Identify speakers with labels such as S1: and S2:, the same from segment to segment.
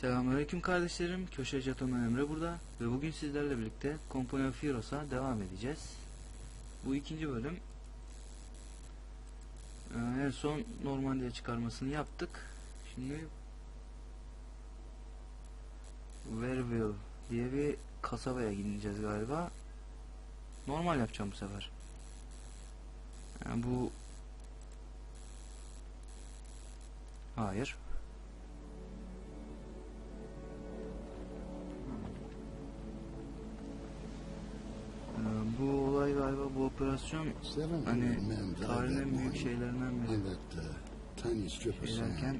S1: Selamünaleyküm kardeşlerim. Köşe Jaton'un Emre burada ve bugün sizlerle birlikte Company of Heroes'a devam edeceğiz. Bu ikinci bölüm. Ee, en son Normandiya çıkarmasını yaptık. Şimdi Verville diye bir kasabaya gideceğiz galiba. Normal yapacağım bu sefer. Yani bu Hayır. Bu olay galiba bu operasyon hani tarihin en büyük şeylerinden biri.
S2: uh,
S1: Şey
S2: sand.
S1: derken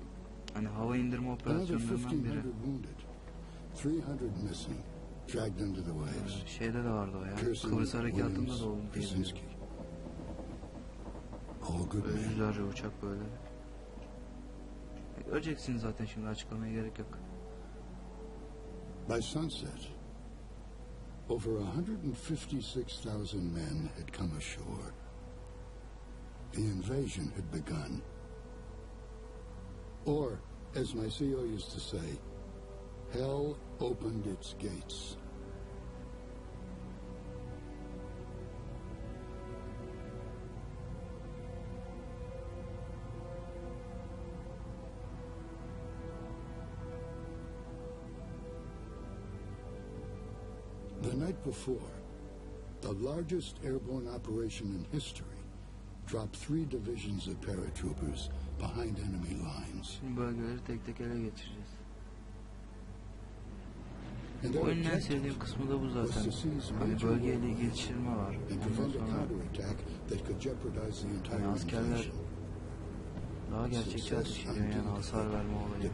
S1: hani hava indirme operasyonlarından biri.
S2: 1,500 wounded, 300 missing, dragged into the waves.
S1: Ee, Şeyde de vardı o ya. Kıbrıs harekatında da oldu Böyle yüzlerce uçak böyle. E, Öleceksin zaten şimdi açıklamaya gerek yok.
S2: By sunset, over 156,000 men had come ashore. The invasion had begun. Or, as my CEO used to say, hell opened its gates. Before, the largest airborne operation in history dropped three divisions of paratroopers behind enemy lines.
S1: Şimdi bölgeleri tek tek ele geçireceğiz.
S2: And
S1: Oyunun en sevdiğim kısmı da bu zaten. Hani bölgeyle geliştirme var. Ondan
S2: a
S1: sonra
S2: counterattack that could jeopardize the entire
S1: Yani askerler daha gerçekçi ediyor yani hasar verme olayı.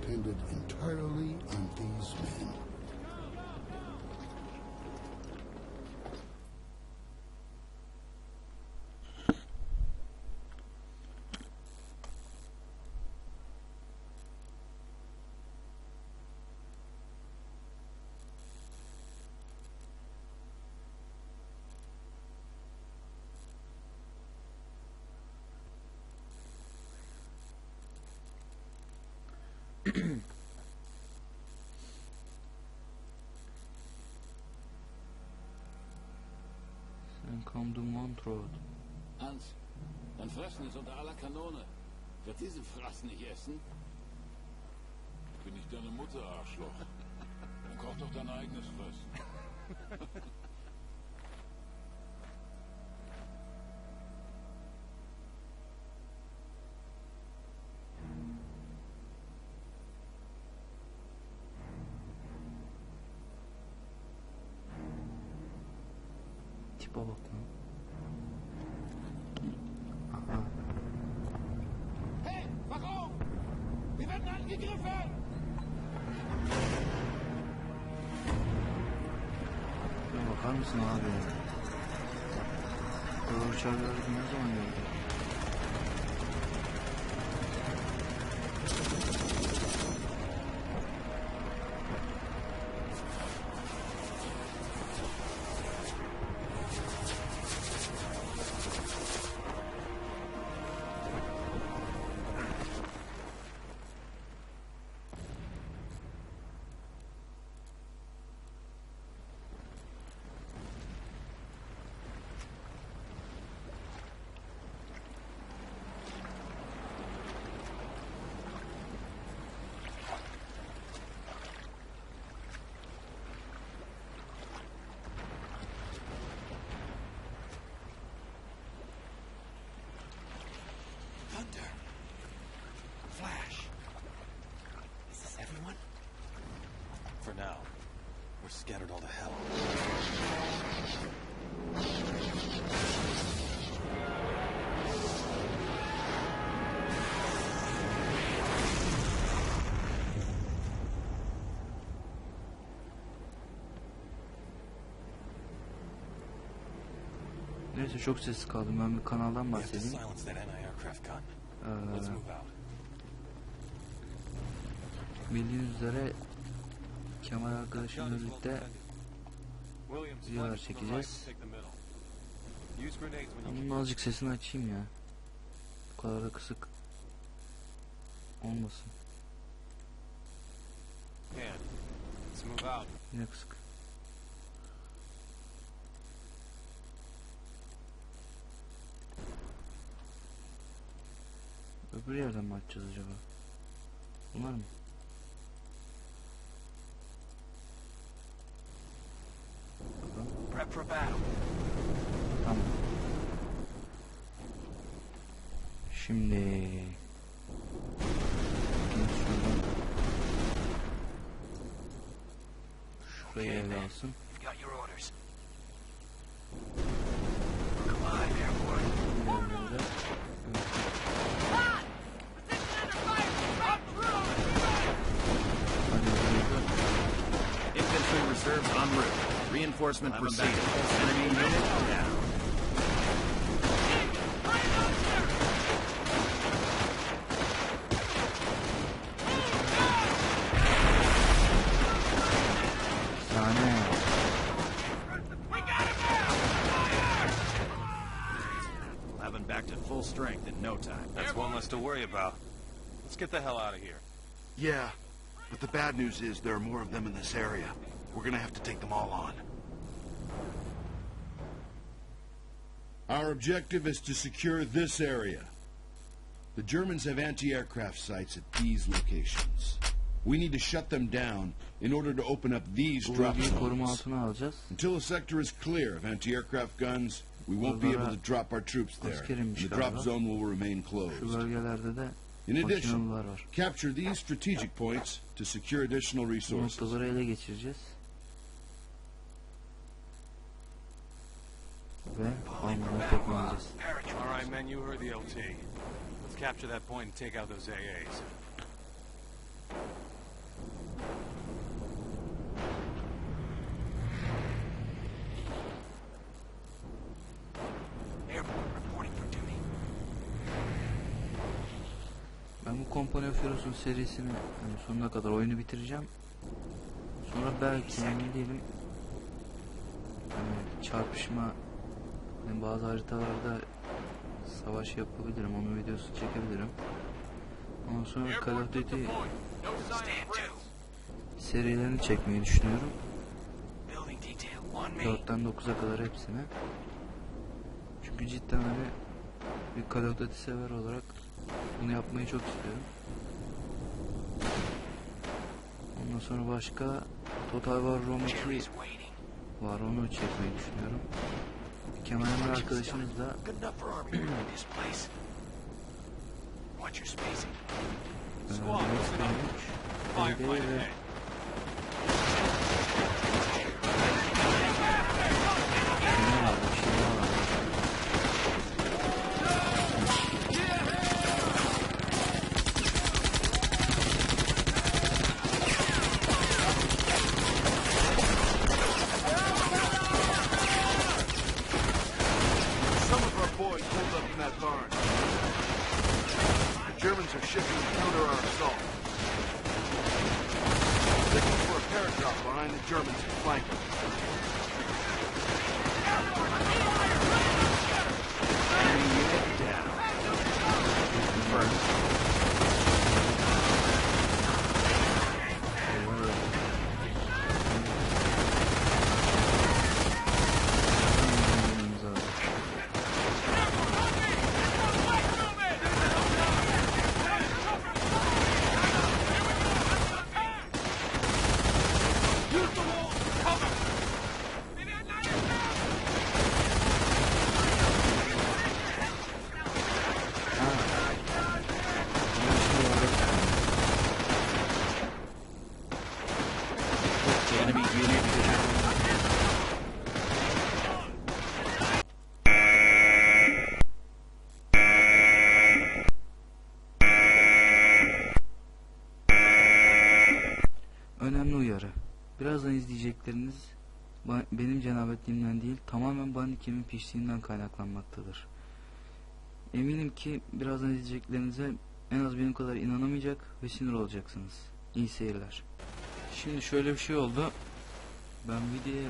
S1: Komm du Montreux.
S3: Hans, dein Fressen ist unter aller Kanone. Wird diese Fraß nicht essen?
S4: Bin ich deine Mutter, Arschloch? Dann koch doch dein eigenes Fressen.
S1: Lan. Aha.
S3: Hey, auf! Wir werden angegriffen!
S1: Şuna bakar mısın abi ya? Kadar uçakları ne zaman gördük?
S5: We're scattered all to hell.
S1: Neyse çok sessiz kaldım. Ben bir kanaldan bahsedeyim. Ee, bildiğiniz üzere Kemal arkadaşımla birlikte videolar çekeceğiz. Bunun azıcık sesini açayım ya. Bu kadar da kısık olmasın. Yine kısık. Öbür yerden mi açacağız acaba? Bunlar mı? Evet. Hadi bakalım.
S6: Infantry reserves en route. Reinforcement proceeding. Enemy unit down.
S1: Sahne.
S6: We'll have them back to full strength in no time.
S5: That's one less to worry about. Let's get the hell out of here.
S7: Yeah, but the bad news is there are more of them in this area. We're gonna have to take them all on.
S8: Our objective is to secure this area. The Germans have anti-aircraft sites at these locations. We need to shut them down in order to open up these drop zones. Until the sector is clear of anti-aircraft guns, we won't be able to drop our troops there. The drop zone will remain
S1: Şu
S8: closed.
S1: bölgelerde de
S8: In addition,
S1: var.
S8: capture these strategic points to secure additional
S1: Bu
S8: resources.
S1: noktaları ele geçireceğiz. Ve Alman'a tekmeleyeceğiz.
S5: All right, men, you heard the LT. Let's capture that point and take out those AAs. Airborne reporting for duty.
S1: Ben bu Company of Heroes'un serisini sonuna kadar oyunu bitireceğim. Sonra belki emin değilim. Yani çarpışma yani bazı haritalarda savaş yapabilirim. Onun videosu çekebilirim. Ondan sonra Call of Duty serilerini çekmeyi düşünüyorum.
S5: Building detail on me.
S1: 4'ten 9'a kadar hepsini. Çünkü cidden hani bir Call of Duty sever olarak bunu yapmayı çok istiyorum. Ondan sonra başka Total War Rome 2
S5: Jerry's waiting.
S1: var onu çekmeyi düşünüyorum. Kemal Emre arkadaşımız da.
S5: Watch your spacing. Squad, listen up.
S1: Mesut
S7: behind the Germans flank
S1: Ba- benim cenabetliğimden değil tamamen bandikimin piştiğinden kaynaklanmaktadır. Eminim ki birazdan izleyeceklerinize en az benim kadar inanamayacak ve sinir olacaksınız. İyi seyirler. Şimdi şöyle bir şey oldu. Ben videoya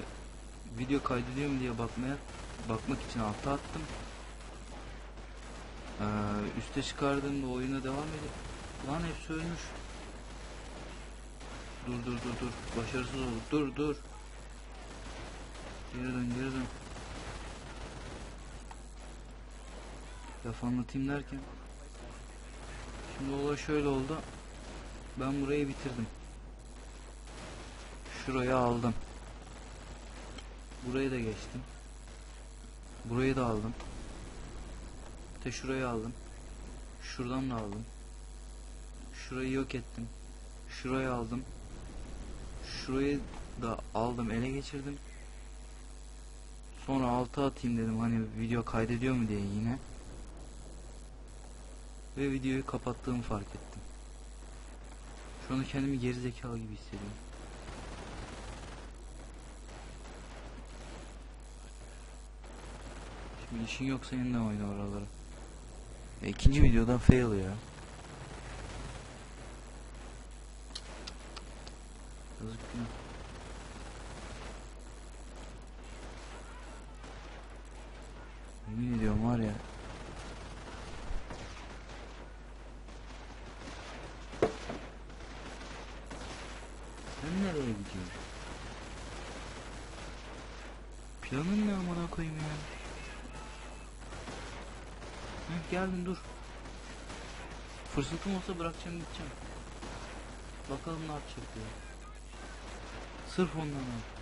S1: video kaydediyorum diye bakmaya bakmak için alta attım. Ee, üste çıkardığımda oyuna devam edip lan hepsi ölmüş. Dur dur dur dur. Başarısız olduk. Dur dur. Geri dön geri dön. Laf anlatayım derken. Şimdi olay şöyle oldu. Ben burayı bitirdim. Şurayı aldım. Burayı da geçtim. Burayı da aldım. Te şurayı aldım. Şuradan da aldım. Şurayı yok ettim. Şurayı aldım. Şurayı da aldım ele geçirdim. Sonra altı atayım dedim hani video kaydediyor mu diye yine. Ve videoyu kapattığımı fark ettim. Şu anda kendimi gerizekalı gibi hissediyorum. Şimdi işin yoksa yeniden oyna oraları. E, ikinci videodan fail ya. Günah. Yemin ediyorum var ya. Sen nereye gidiyorsun? Planın ne amına koyayım ya? Heh, geldin dur. Fırsatım olsa bırakacağım gideceğim. Bakalım ne yapacak diye. Sırf ondan ha.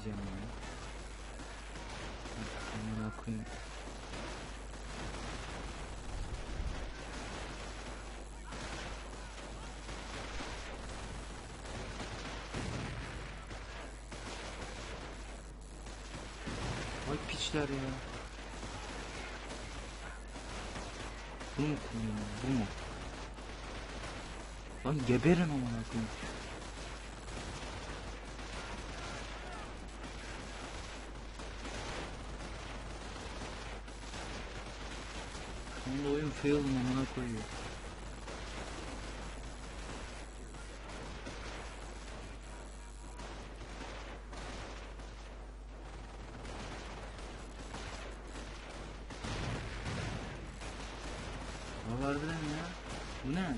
S1: Ne hissedeceğim ya? Amına koyayım. Vay piçler ya. Bu mu kullanıyor? Bu mu? Lan geberin amına koyayım. Fail'ın amına koyuyor. Abi harbiden ya. Bu ne?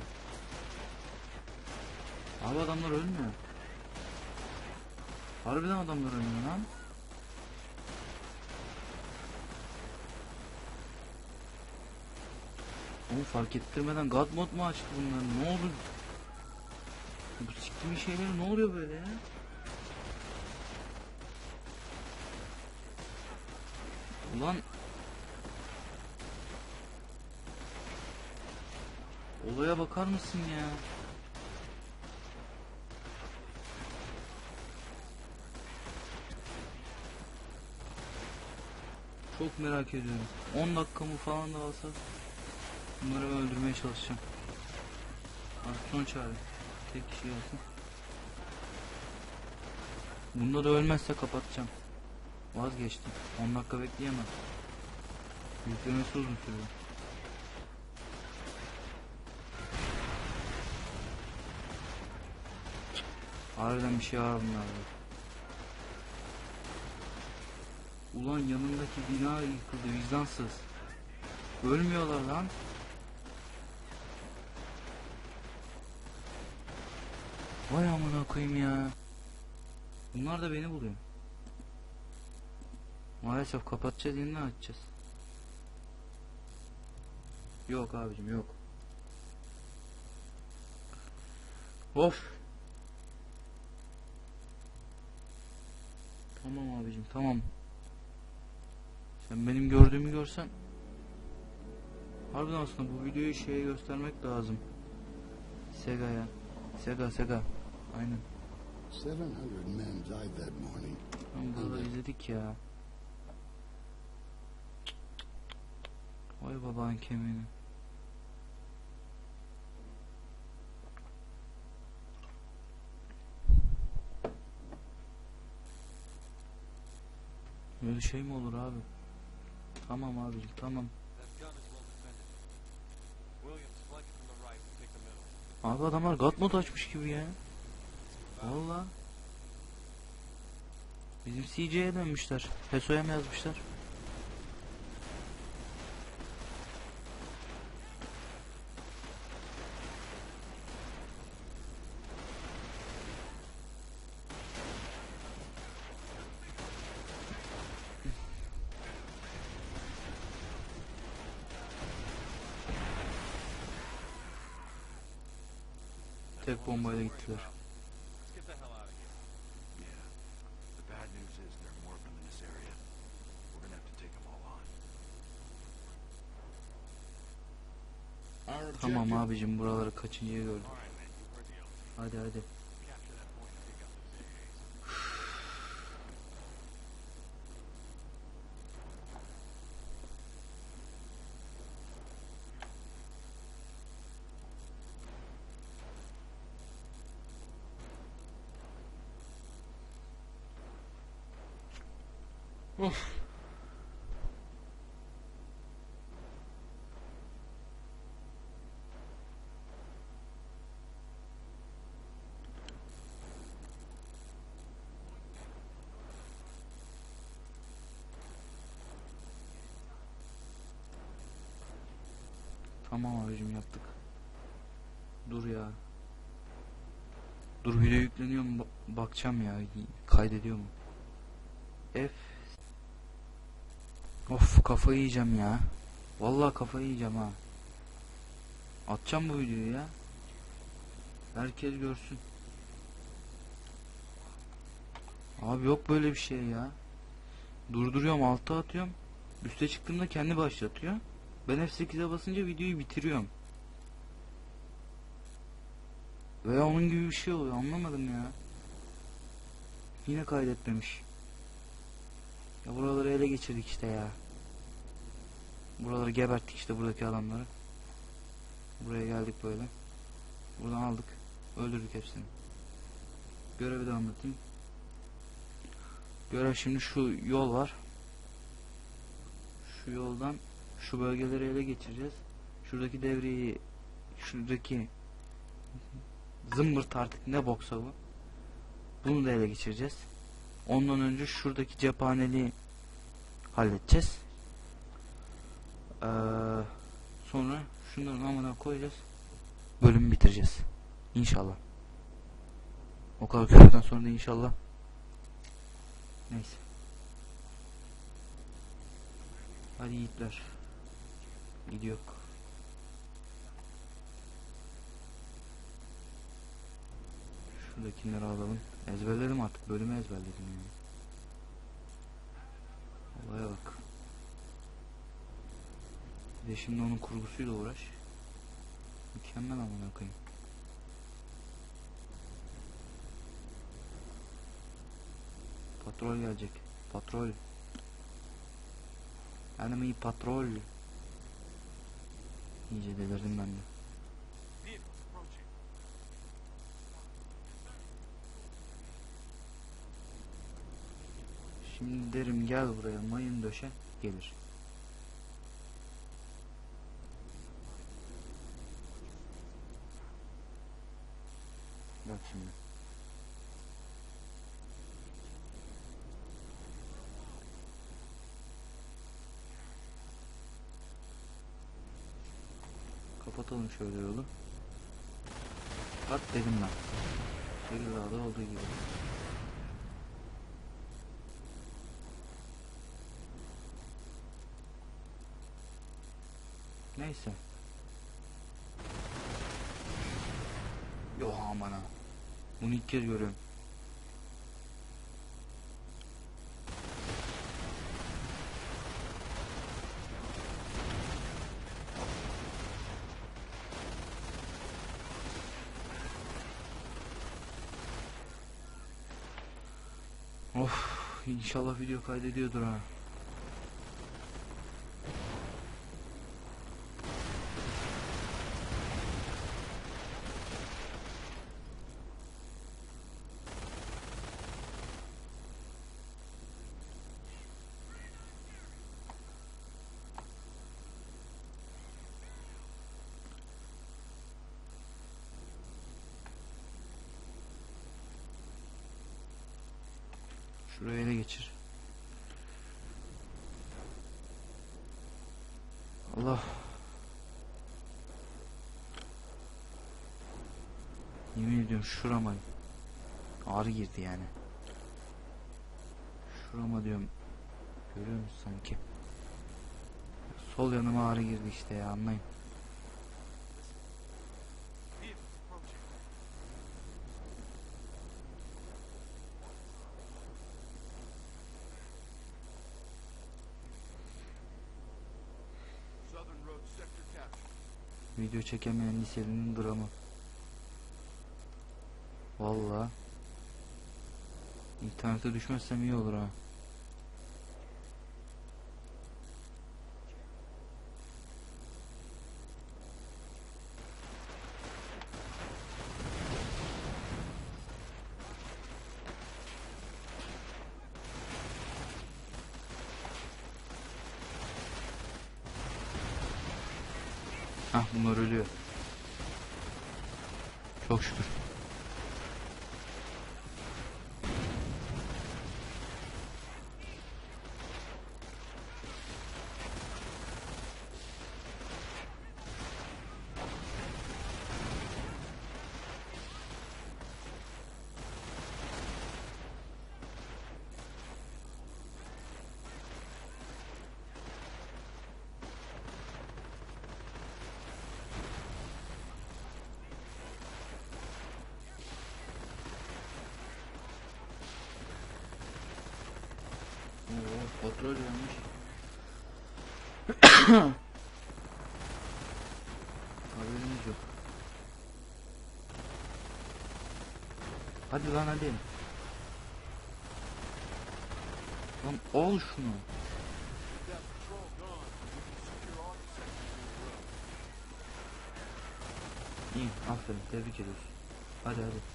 S1: Abi adamlar ölmüyor. Harbiden adamlar ölmüyor lan. Fark ettirmeden God mod mu açtı bunlar? Ne oldu? Bu siktiğim şeyler ne oluyor böyle ya? Ulan Olaya bakar mısın ya? Çok merak ediyorum. 10 dakikamı falan da alsa bunları öldürmeye çalışacağım. Artık son çare. Tek kişi gelsin. Bunda da ölmezse kapatacağım. Vazgeçtim. 10 dakika bekleyemem. Yüklemesi uzun sürüyor. Harbiden bir şey var bunlarda. Ulan yanındaki bina yıkıldı vicdansız. Ölmüyorlar lan. Vay amına koyayım ya. Bunlar da beni buluyor. Maalesef kapatacağız yeniden açacağız. Yok abicim yok. Of. Tamam abicim tamam. Sen benim gördüğümü görsen Harbiden aslında bu videoyu şeye göstermek lazım. Sega'ya. Sega Sega. Aynen.
S2: 700 men died that morning.
S1: Bunu izledik ya. Vay baban kemiğini. Böyle şey mi olur abi? Tamam abi, tamam. Abi adamlar God mod açmış gibi ya. Valla. Bizim CJ'ye dönmüşler. Peso'ya mı yazmışlar? Tek bombayla gittiler.
S5: Let's get the hell out of here.
S7: Yeah. The bad news is there are more of them in this area. We're gonna have to take them all on.
S8: Our objective
S1: Tamam abicim buraları kaçıncıya gördüm. Hadi hadi.
S5: Capture that point and take out those AAs.
S1: Tamam abicim yaptık. Dur ya. Dur video yükleniyor mu? Ba- bakacağım ya. Kaydediyor mu? F. Of kafayı yiyeceğim ya. Vallahi kafayı yiyeceğim ha. Atacağım bu videoyu ya. Herkes görsün. Abi yok böyle bir şey ya. Durduruyorum alta atıyorum. Üste çıktığımda kendi başlatıyor. Ben F8'e basınca videoyu bitiriyorum. Veya onun gibi bir şey oluyor anlamadım ya. Yine kaydetmemiş. Ya buraları ele geçirdik işte ya. Buraları geberttik işte buradaki adamları. Buraya geldik böyle. Buradan aldık. Öldürdük hepsini. Görevi de anlatayım. Görev şimdi şu yol var. Şu yoldan şu bölgeleri ele geçireceğiz. Şuradaki devreyi şuradaki zımbırt artık ne boksa bu. Bunu da ele geçireceğiz. Ondan önce şuradaki cephaneliği halledeceğiz. Ee, sonra şunların amına koyacağız. Bölümü bitireceğiz. İnşallah. O kadar küfürden sonra da inşallah. Neyse. Hadi yiğitler. Gidiyor. Şuradakileri alalım. Ezberledim artık. Bölümü ezberledim yani. Olaya bak. Bir de şimdi onun kurgusuyla uğraş. Mükemmel amına koyayım. Patrol gelecek. Patrol. Enemy patrol. İyice delirdim ben de. Şimdi derim gel buraya mayın döşe gelir. Bak şimdi. Kapatalım şöyle yolu. Kat dedim ben. Tekirdağ'da olduğu gibi. Neyse. Yo aman ha. Bunu ilk kez görüyorum. Of inşallah video kaydediyordur ha. Şurayı ele geçir. Allah. Yemin ediyorum şurama ağrı girdi yani. Şurama diyorum. Görüyor musun sanki? Sol yanıma ağrı girdi işte ya anlayın. Video çekemeyen liselinin dramı. Valla. İnternete düşmezsem iyi olur ha. Bunlar ölüyor. Çok şükür. Kontrol yanlış. Haberimiz yok. Hadi lan hadi. Lan al şunu. İyi, aferin, tebrik ediyoruz. Hadi hadi.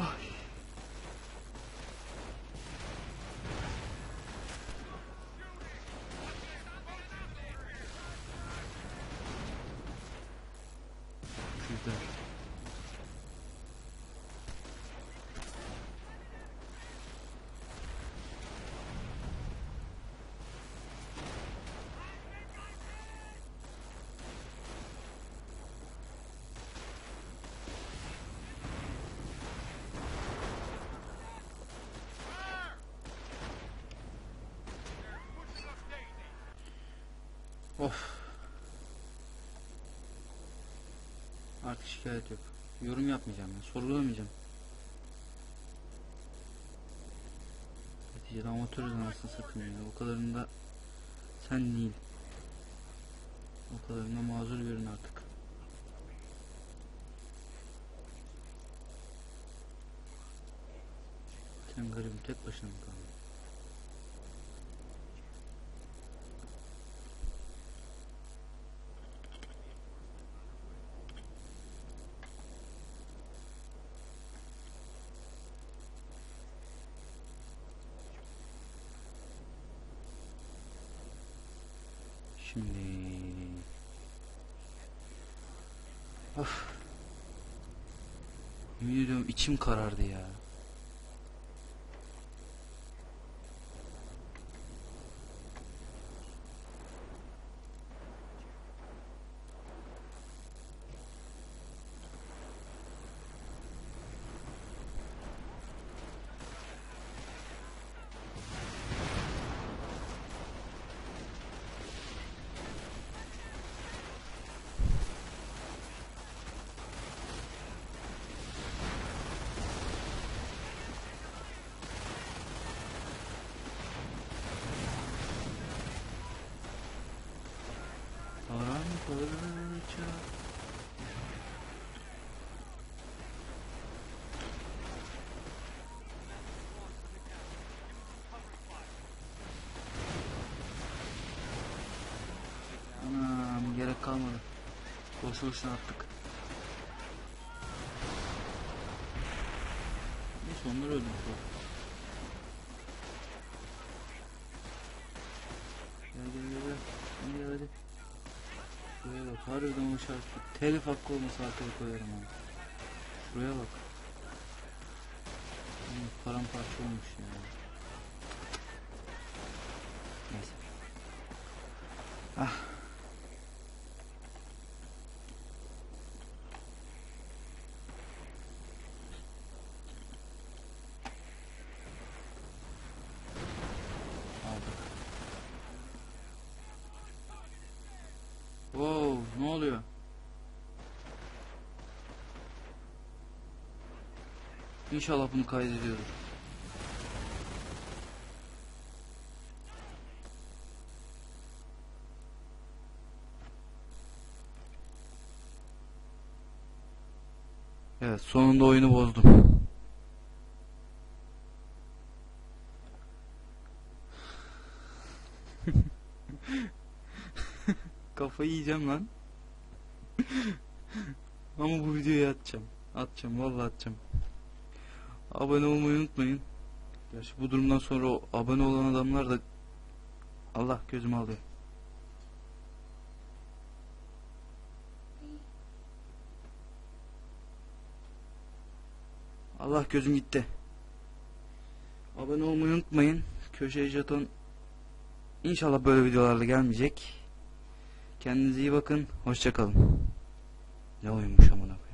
S1: Oh, Of. Artık şikayet yok. Yorum yapmayacağım ya. Sorgulamayacağım. Neticede amatörüz anasını satayım ya. O kadarını da sen değil. O kadarını da mazur görün artık. Sen garibim tek başına mı kaldın? Şimdi Of Yemin ediyorum içim karardı ya parça. Anam gerek kalmadı. Boşu boşuna attık. Neyse onları öldüm. Gel gel gel. Gel hadi. Şuraya bak. Harbiden o şarkı. Telif hakkı olmasa arkaya koyarım onu. Şuraya bak. Hmm, Paramparça olmuş ya. Neyse. Ah. Aldık. Wow, ne oluyor? İnşallah bunu kaydediyordur. Evet, sonunda oyunu bozdum. Kafayı yiyeceğim lan. Ama bu videoyu atacağım. Atacağım, vallahi atacağım. Abone olmayı unutmayın. Gerçi bu durumdan sonra o abone olan adamlar da Allah gözümü alıyor. Allah gözüm gitti. Abone olmayı unutmayın. Köşe jeton İnşallah böyle videolarla gelmeyecek. Kendinize iyi bakın. Hoşçakalın. Ne oyunmuş amına.